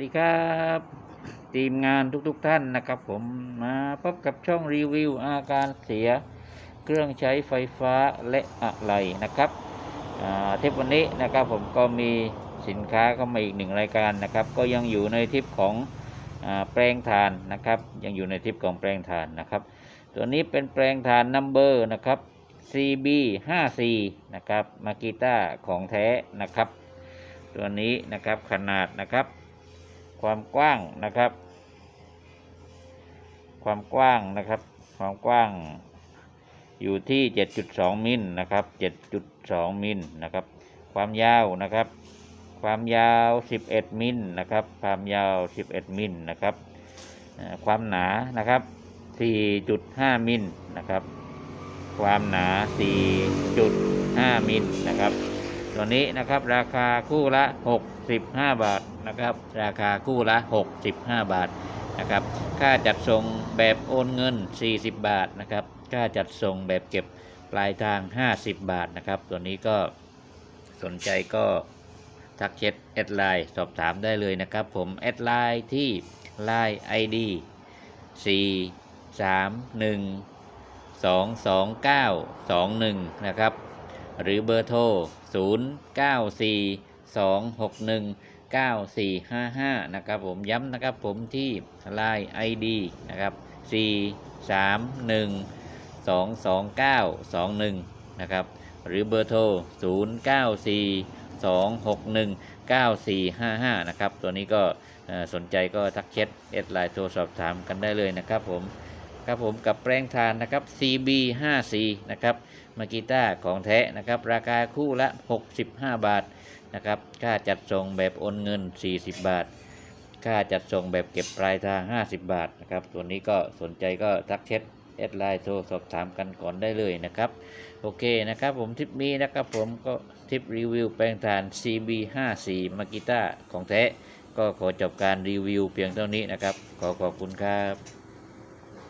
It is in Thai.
ดีครับ ทีมงานทุกๆทท่านนะครับผมมาพบกับช่องรีวิวอาการเสีย เครื่องใช้ไฟฟ้าและอะไรนะครับอ่าเทปวันนี้นะครับผมก็มีสินค้าเข้ามาอีกหนึ่งรายการนะครับ ก็ยังอยู่ในทิปของอแปลงถ่านนะครับ ยังอยู่ในทิปของแปลงถ่านนะครับ ตัวนี้เป็นแปลงถ่านนัมเบอร์นะครับ CB 5 4นะครับมากิต้าของแท้นะครับ ตัวนี้นะครับขนาดนะครับ ความกว้างนะครับ ความกว้างนะครับ ความกว้างอยู่ที่ 7.2 มิลนะครับ 7.2 มิลนะครับ ความยาวนะครับ ความยาว 11 มิลนะครับ ความยาว 11 มิลนะครับ ความหนานะครับ 4.5 มิลนะครับ ความหนา 4.5 มิลนะครับ ตัวนี้นะครับ ราคาคู่ละ 65 บาทนะครับ ราคาคู่ละ 65 บาทนะครับ ค่าจัดส่งแบบโอนเงิน 40 บาทนะครับ ค่าจัดส่งแบบเก็บปลายทาง 50 บาทนะครับ ตัวนี้ก็สนใจก็ทักเช็ดแอดไลน์สอบถามได้เลยนะครับ ผมแอดไลน์ที่ Line ID 4 3 1 2 2 9 2 1 นะครับ หรือเบอร์โทร 0 9 4 2 6 1 9 4 5 5 นะครับผมย้ำนะครับผมที่ Line ID นะครับ 4 3 1 2 2 9 2 1 นะครับ หรือเบอร์โทร 0 9 4 2 6 1 9 4 5 5 นะครับ ตัวนี้ก็สนใจก็ทักเช็ดเอ็ดไลน์โทรสอบถามกันได้เลยนะครับผม ครับผมกับแปลงทานนะครับ CB 5 4 นะครับมากีต้าของแท้นะครับ ราคาคู่ละ 65 บาทนะครับ ค่าจัดส่งแบบโอนเงิน 40 บาท ค่าจัดส่งแบบเก็บปลายทาง 50 บาทนะครับตัวนี้ก็สนใจก็ทักเช็ดแอดไลน์โทรสอบถามกันก่อนได้เลยนะครับ โอเคนะครับผมทริปนี้นะครับผมก็ทริปรีวิวแปลงทาน CB 5 4 มากีต้าของแท้ก็ขอจบการรีวิวเพียงเท่านี้นะครับ ขอขอบคุณครับ